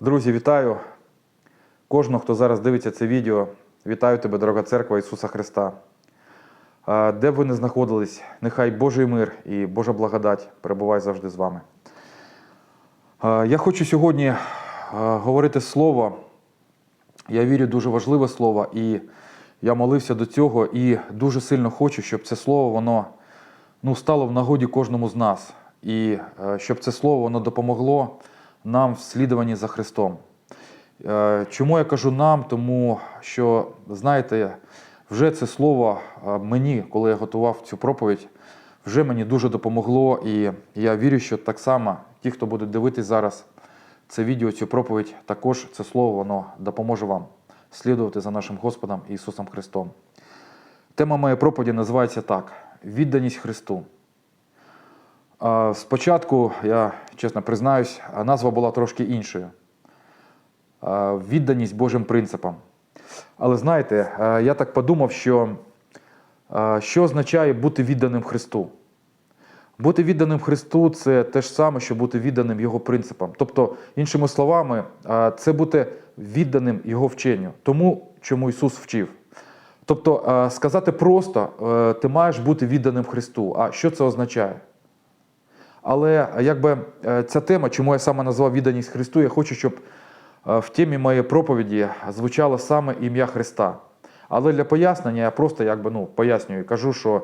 Друзі, вітаю кожного, хто зараз дивиться це відео. Вітаю тебе, дорога церква Ісуса Христа. Де б ви не знаходились, нехай Божий мир і Божа благодать перебуває завжди з вами. Я хочу сьогодні говорити слово. Я вірю, дуже важливе слово, і я молився до цього і дуже сильно хочу, щоб це слово воно ну, стало в нагоді кожному з нас. І щоб це слово воно допомогло нам в слідуванні за Христом. Е, Чому я кажу нам? Тому що, знаєте, вже це слово е, мені, коли я готував цю проповідь, вже мені дуже допомогло. І я вірю, що так само ті, хто буде дивитись зараз це відео, цю проповідь, також це слово воно допоможе вам слідувати за нашим Господом Ісусом Христом. Тема моєї проповіді називається так: відданість Христу. Спочатку, я чесно признаюсь, назва була трошки іншою. Відданість Божим принципам. Але знаєте, я так подумав, що що означає бути відданим Христу? Бути відданим Христу це те ж саме, що бути відданим Його принципам. Тобто, іншими словами, це бути відданим Його вченню, тому, чому Ісус вчив. Тобто, сказати просто, е, ти маєш бути відданим Христу. А що це означає? Але якби е, ця тема, чому я саме назвав відданість Христу, я хочу, щоб е, в темі моєї проповіді звучало саме ім'я Христа. Але для пояснення я просто якби, ну, пояснюю і кажу, що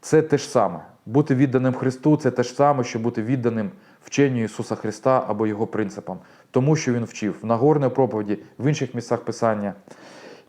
це те ж саме. Бути відданим Христу це те ж саме, що бути відданим вченню Ісуса Христа або Його принципам, тому що Він вчив в Нагорної проповіді, в інших місцях Писання.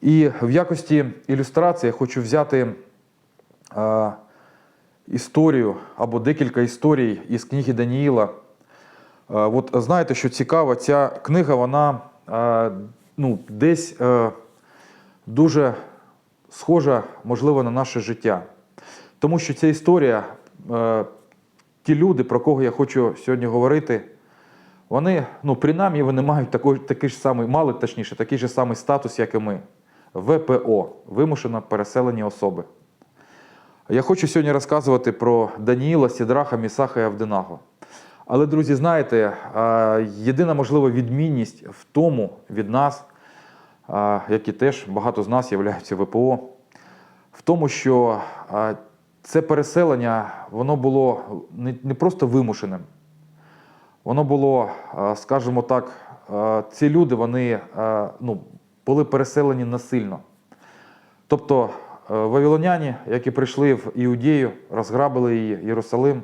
І в якості ілюстрації я хочу взяти. Історію або декілька історій із книги Даніїла. Е, От знаєте, що цікаво, ця книга, вона е, ну, десь е, дуже схожа, можливо, на наше життя. Тому що ця історія, ті люди, про кого я хочу сьогодні говорити, вони, ну, принаймні, вони мають такий, такий ж самий, мали точніше, такий же самий статус, як і ми. ВПО вимушено переселені особи. Я хочу сьогодні розказувати про Даніїла, Сідраха, Місаха і Авденаго. Але, друзі, знаєте, е, єдина можлива відмінність в тому від нас, е, як і теж багато з нас являються ВПО, в тому, що е, це переселення воно було не просто вимушеним. Воно було, скажімо так, ці люди вони ну, були переселені насильно. Тобто вавилоняні, які прийшли в Іудею, розграбили її, Єрусалим,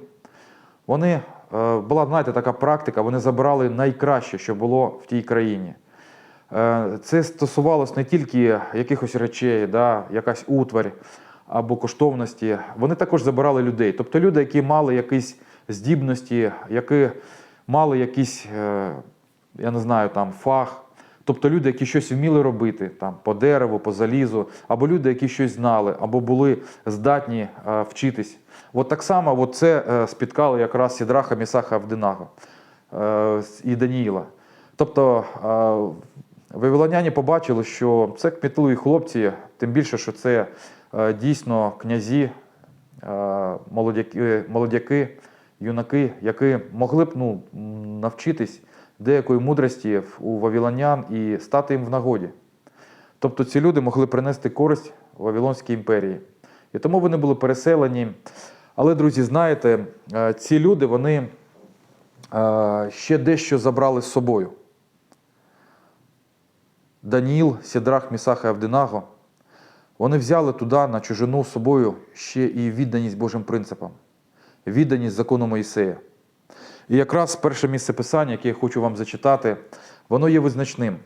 вони, е, була, знаєте, така практика, вони забрали найкраще, що було в тій країні. Е, Це стосувалось не тільки якихось речей, да, якась утварь або коштовності. Вони також забирали людей. Тобто люди, які мали якісь здібності, які мали якийсь, е, я не знаю, там фах. Тобто люди, які щось вміли робити там, по дереву, по залізу, або люди, які щось знали, або були здатні е, вчитись. От так само от це е, спіткало якраз Сідраха, Місаха Авдинаго е, і Даніїла. Тобто е, вавилоняні побачили, що це кмітливі хлопці, тим більше, що це е, дійсно князі, е, молодяки, молодяки, юнаки, які могли б ну, навчитись деякої мудрості у вавилонян і стати їм в нагоді. Тобто ці люди могли принести користь Вавилонській імперії. І тому вони були переселені. Але, друзі, знаєте, е, ці люди вони е, ще дещо забрали з собою. Даніїл, Сідрах, Місах і Авдинаго, вони взяли туди на чужину з собою ще і відданість Божим принципам, відданість закону Моїсея. І якраз перше місце писання, яке я хочу вам зачитати, воно є визначним.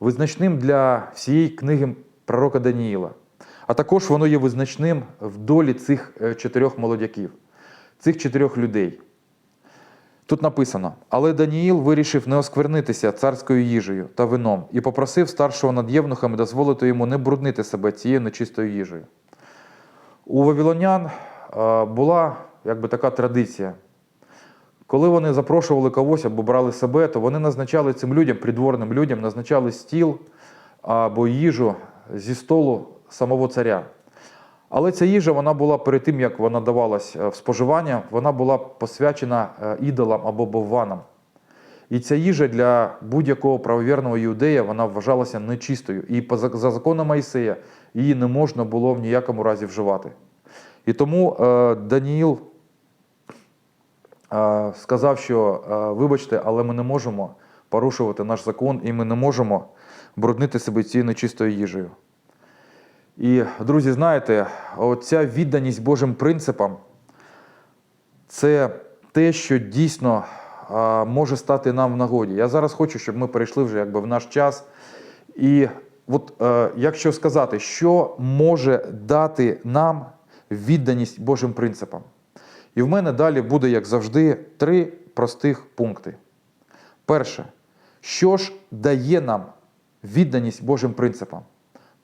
Визначним для всієї книги пророка Даніїла. А також воно є визначним в долі цих е, чотирьох молодяків, цих чотирьох людей. Тут написано: Але Даніїл вирішив не осквернитися царською їжею та вином і попросив старшого над євнухами дозволити йому не бруднити себе цією нечистою їжею. У вавилонян е, була якби така традиція. Коли вони запрошували когось або брали себе, то вони назначали цим людям, придворним людям, назначали стіл або їжу зі столу самого царя. Але ця їжа вона була перед тим, як вона давалась е, в споживання, вона була посвячена е, ідолам або бовванам. І ця їжа для будь-якого правовірного іудея вона вважалася нечистою. І за законом Моїсея її не можна було в ніякому разі вживати. І тому е, Даніїл сказав, що вибачте, але ми не можемо порушувати наш закон, і ми не можемо бруднити себе цією нечистою їжею. І, друзі, знаєте, оця відданість Божим принципам це те, що дійсно може стати нам в нагоді. Я зараз хочу, щоб ми перейшли вже якби в наш час. І от е, якщо сказати, що може дати нам відданість Божим принципам. І в мене далі буде, як завжди, три простих пункти. Перше, що ж дає нам відданість Божим принципам?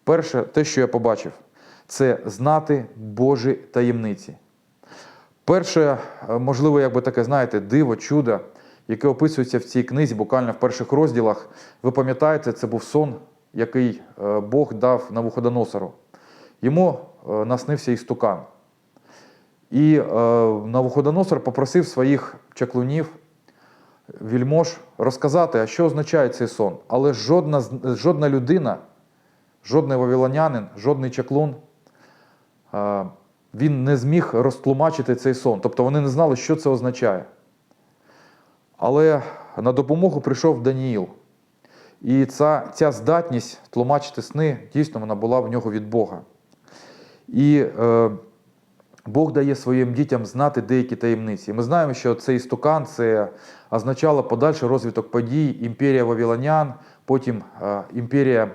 Перше, те, що я побачив, це знати Божі таємниці. Перше, е, можливо, якби таке, знаєте, диво, чудо, яке описується в цій книзі, буквально в перших розділах. Ви пам'ятаєте, це був сон, який е, Бог дав Навуходоносору. Йому е, наснився істукан. І е, Навуходоносор попросив своїх чаклунів, вільмож, розказати, а що означає цей сон. Але жодна, жодна людина, жодний вавилонянин, жодний чаклун, е, він не зміг розтлумачити цей сон. Тобто вони не знали, що це означає. Але на допомогу прийшов Даніїл. І ця, ця здатність тлумачити сни, дійсно, вона була в нього від Бога. І е, Бог дає своїм дітям знати деякі таємниці. Ми знаємо, що цей істукан це означало подальший розвиток подій, імперія вавилонян, потім е, імперія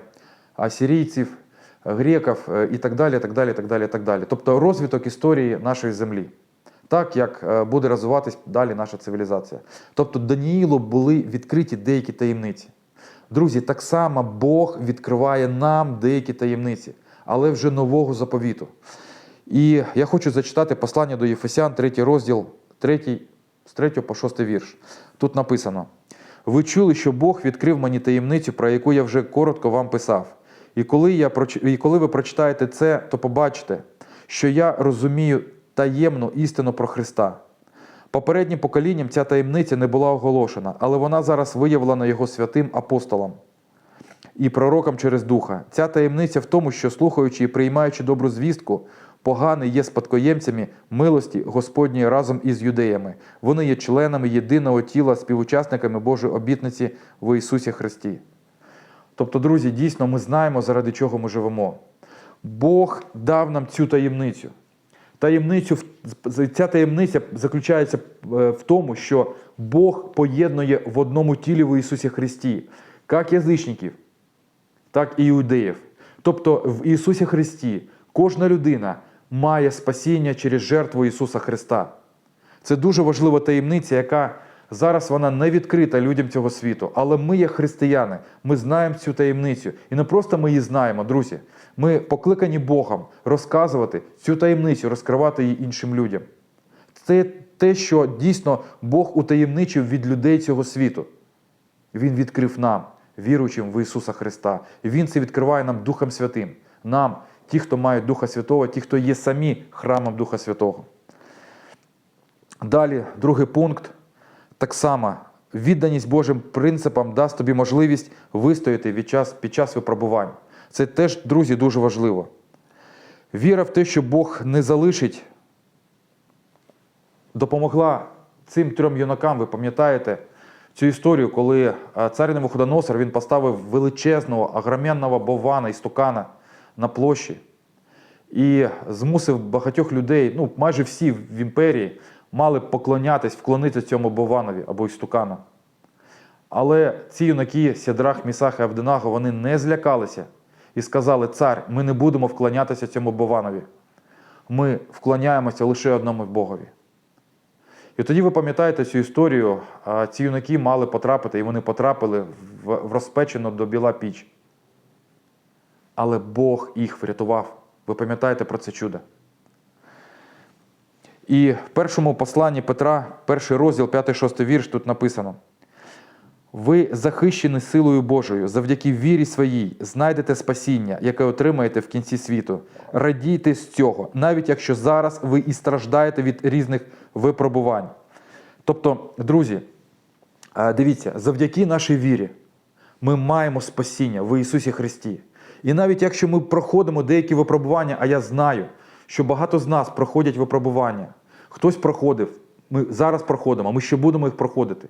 асирійців, греків е, і так далі. так далі, так далі, так далі. Тобто розвиток історії нашої землі. Так як е, буде розвиватись далі наша цивілізація. Тобто Даніїлу були відкриті деякі таємниці. Друзі, так само Бог відкриває нам деякі таємниці, але вже нового заповіту. І я хочу зачитати послання до Єфесян, 3 розділ, 3, з 3 по 6 вірш. Тут написано: Ви чули, що Бог відкрив мені таємницю, про яку я вже коротко вам писав. І коли, я, і коли ви прочитаєте це, то побачите, що я розумію таємну істину про Христа. Попереднім поколінням ця таємниця не була оголошена, але вона зараз виявлена його святим апостолом і пророкам через духа. Ця таємниця в тому, що слухаючи і приймаючи добру звістку, погані є спадкоємцями милості Господньої разом із юдеями. Вони є членами єдиного тіла, співучасниками Божої обітниці в Ісусі Христі. Тобто, друзі, дійсно ми знаємо, заради чого ми живемо. Бог дав нам цю таємницю. Таємницю, ця таємниця заключається е, в тому, що Бог поєднує в одному тілі в Ісусі Христі, як язичників, так і іудеїв. Тобто в Ісусі Христі кожна людина має спасіння через жертву Ісуса Христа. Це дуже важлива таємниця, яка зараз вона не відкрита людям цього світу. Але ми, як християни, ми знаємо цю таємницю. І не просто ми її знаємо, друзі. Ми покликані Богом розказувати цю таємницю, розкривати її іншим людям. Це те, що дійсно Бог утаємничив від людей цього світу. Він відкрив нам, віруючим в Ісуса Христа. І Він це відкриває нам Духом Святим. Нам, ті, хто мають Духа Святого, ті, хто є самі храмом Духа Святого. Далі, другий пункт. Так само, відданість Божим принципам дасть тобі можливість вистояти від час, під час випробувань. Це теж, друзі, дуже важливо. Віра в те, що Бог не залишить, допомогла цим трьом юнакам, ви пам'ятаєте цю історію, коли е, цар Навуходоносор він поставив величезного агроменного бована істукана на площі і змусив багатьох людей, ну майже всі в імперії, мали поклонятись, вклонитися цьому бованові або істукану. Але ці юнаки, Сідрах, Місах і Авденаго, вони не злякалися і сказали: Цар, ми не будемо вклонятися цьому бованові. Ми вклоняємося лише одному Богові. І тоді ви пам'ятаєте цю історію, ці юнаки мали потрапити, і вони потрапили в в розпечену до біла піч. Але Бог їх врятував. Ви пам'ятаєте про це чудо? І в першому посланні Петра, перший розділ, 5-6 вірш, тут написано: Ви захищені силою Божою, завдяки вірі своїй, знайдете спасіння, яке отримаєте в кінці світу. Радійте з цього, навіть якщо зараз ви і страждаєте від різних випробувань. Тобто, друзі, Дивіться, завдяки нашій вірі ми маємо спасіння в Ісусі Христі. І навіть якщо ми проходимо деякі випробування, а я знаю, що багато з нас проходять випробування, хтось проходив, ми зараз проходимо, ми ще будемо їх проходити.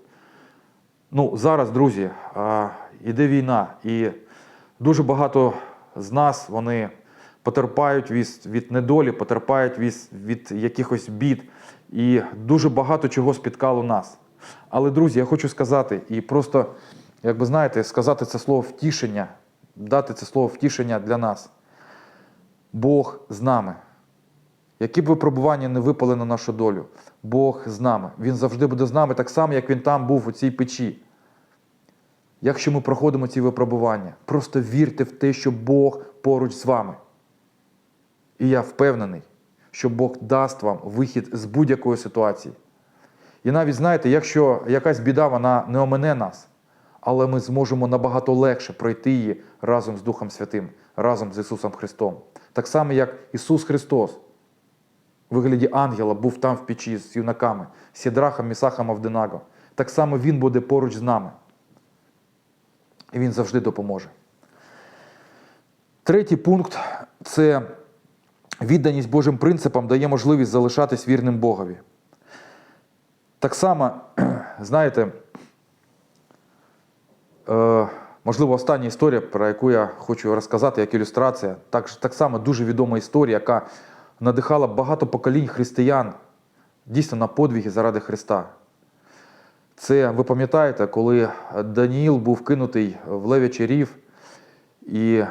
Ну, зараз, друзі, а, іде війна, і дуже багато з нас вони потерпають від, від недолі, потерпають від, від якихось бід, і дуже багато чого спіткало нас. Але, друзі, я хочу сказати, і просто, як би знаєте, сказати це слово втішення, дати це слово втішення для нас. Бог з нами. Які б випробування не випали на нашу долю, Бог з нами. Він завжди буде з нами, так само, як він там був у цій печі. Якщо ми проходимо ці випробування, просто вірте в те, що Бог поруч з вами. І я впевнений, що Бог дасть вам вихід з будь-якої ситуації. І навіть знаєте, якщо якась біда, вона не омине нас, але ми зможемо набагато легше пройти її разом з Духом Святим, разом з Ісусом Христом. Так само, як Ісус Христос у вигляді ангела був там в печі з юнаками, Сідрахом, Місахом, Авденаго. Так само Він буде поруч з нами. І Він завжди допоможе. Третій пункт це відданість Божим принципам дає можливість залишатись вірним Богові. Так само, знаєте, можливо, остання історія, про яку я хочу розказати, як ілюстрація, так, так само дуже відома історія, яка надихала багато поколінь християн дійсно на подвиги заради Христа. Це ви пам'ятаєте, коли Даніїл був кинутий в левячий рів, і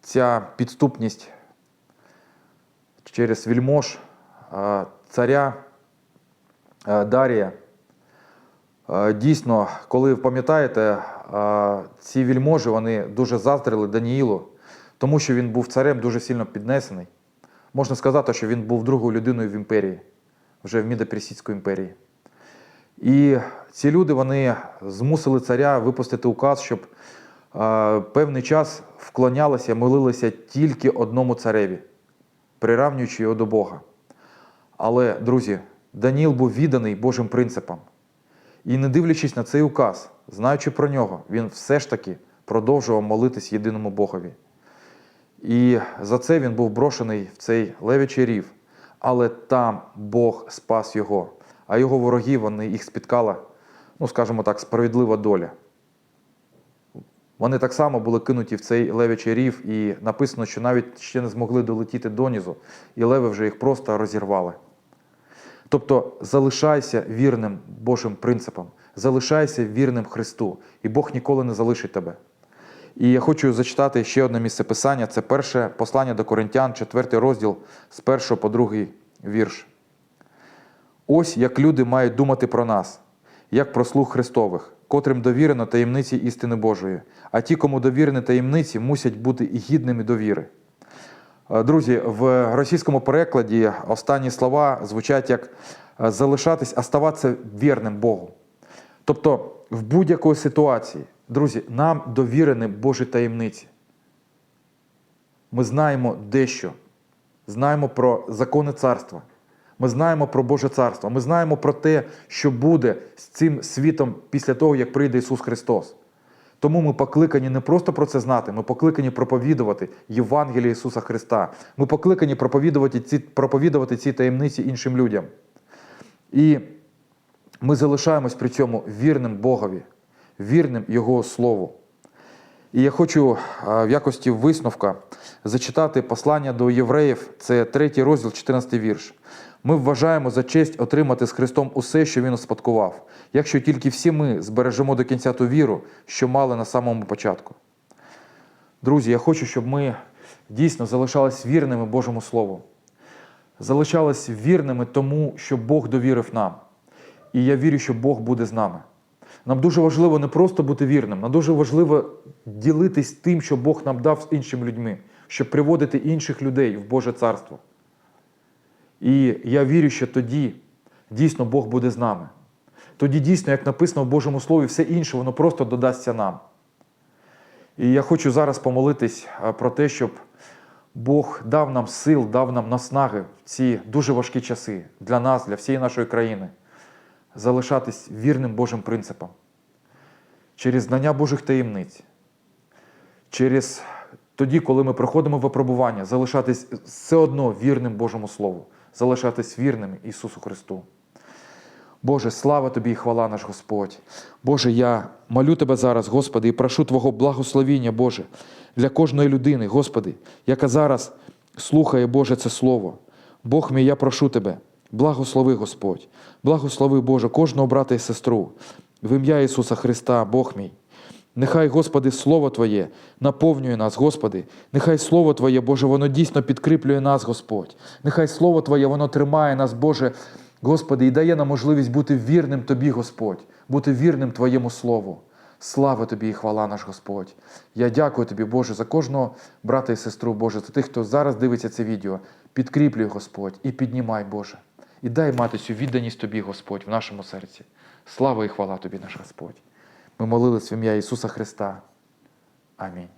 ця підступність через вільмож е, царя е, Дарія. Е, Дійсно, коли пам'ятаєте, е, ці вільможі вони дуже заздрили Даніїлу, тому що він був царем дуже сильно піднесений. Можна сказати, що він був другою людиною в імперії, вже в Мідоперсидської імперії. І ці люди вони змусили царя випустити указ, щоб е, певний час вклонялися, молилися тільки одному цареві, приравнюючи його до Бога. Але, друзі, Даніїл був відданий Божим принципам. І не дивлячись на цей указ, знаючи про нього, він все ж таки продовжував молитись єдиному Богові. І за це він був брошений в цей левячий рів. Але там Бог спас його, а його вороги вони їх спіткала, ну скажімо так, справедлива доля. Вони так само були кинуті в цей левячий рів, і написано, що навіть ще не змогли долетіти донізу, і леви вже їх просто розірвали. Тобто залишайся вірним Божим принципам, залишайся вірним Христу, і Бог ніколи не залишить тебе. І я хочу зачитати ще одне місце писання. Це перше послання до Коринтян, 4 розділ з 1 по 2 вірш. Ось як люди мають думати про нас, як про слуг Христових, котрим довірено таємниці істини Божої, а ті, кому довірені таємниці, мусять бути гідними довіри. Е, Друзі, в російському перекладі останні слова звучать як е, залишатись, оставатися вірним Богу. Тобто, в будь-якої ситуації, друзі, нам довірені Божі таємниці. Ми знаємо дещо, знаємо про закони царства. Ми знаємо про Боже царство. Ми знаємо про те, що буде з цим світом після того, як прийде Ісус Христос. Тому ми покликані не просто про це знати, ми покликані проповідувати Євангеліє Ісуса Христа. Ми покликані проповідувати ці, проповідувати ці таємниці іншим людям. І ми залишаємось при цьому вірним Богові, вірним Його Слову. І я хочу в якості висновка зачитати послання до євреїв, це третій розділ, 14 вірш. Ми вважаємо за честь отримати з Христом усе, що Він успадкував, якщо тільки всі ми збережемо до кінця ту віру, що мали на самому початку. Друзі, я хочу, щоб ми дійсно залишались вірними Божому Слову, залишались вірними тому, що Бог довірив нам. І я вірю, що Бог буде з нами. Нам дуже важливо не просто бути вірним, нам дуже важливо ділитись тим, що Бог нам дав з іншими людьми, щоб приводити інших людей в Боже царство. І я вірю, що тоді дійсно Бог буде з нами. Тоді дійсно, як написано в Божому Слові, все інше, воно просто додасться нам. І я хочу зараз помолитись про те, щоб Бог дав нам сил, дав нам наснаги в ці дуже важкі часи для нас, для всієї нашої країни. залишатись вірним Божим принципам, через знання Божих таємниць, через тоді, коли ми проходимо випробування, залишатись все одно вірним Божому Слову, залишатись вірним Ісусу Христу. Боже, слава Тобі і хвала наш Господь. Боже, я молю Тебе зараз, Господи, і прошу Твого благословіння, Боже, для кожної людини, Господи, яка зараз слухає, Боже, це Слово. Бог мій, я прошу Тебе, благослови, Господь, благослови, Боже, кожного брата і сестру, в ім'я Ісуса Христа, Бог мій. Нехай, Господи, Слово Твоє наповнює нас, Господи. Нехай Слово Твоє, Боже, воно дійсно підкріплює нас, Господь. Нехай Слово Твоє, воно тримає нас, Боже, Господи, і дає нам можливість бути вірним Тобі, Господь, бути вірним Твоєму Слову. Слава Тобі і хвала наш Господь. Я дякую Тобі, Боже, за кожного брата і сестру, Боже, за тих, хто зараз дивиться це відео. Підкріплюй, Господь, і піднімай, Боже. І дай мати цю відданість Тобі, Господь, в нашому серці. Слава і хвала Тобі, наш Господь. Ми молились в ім'я Ісуса Христа. Амінь.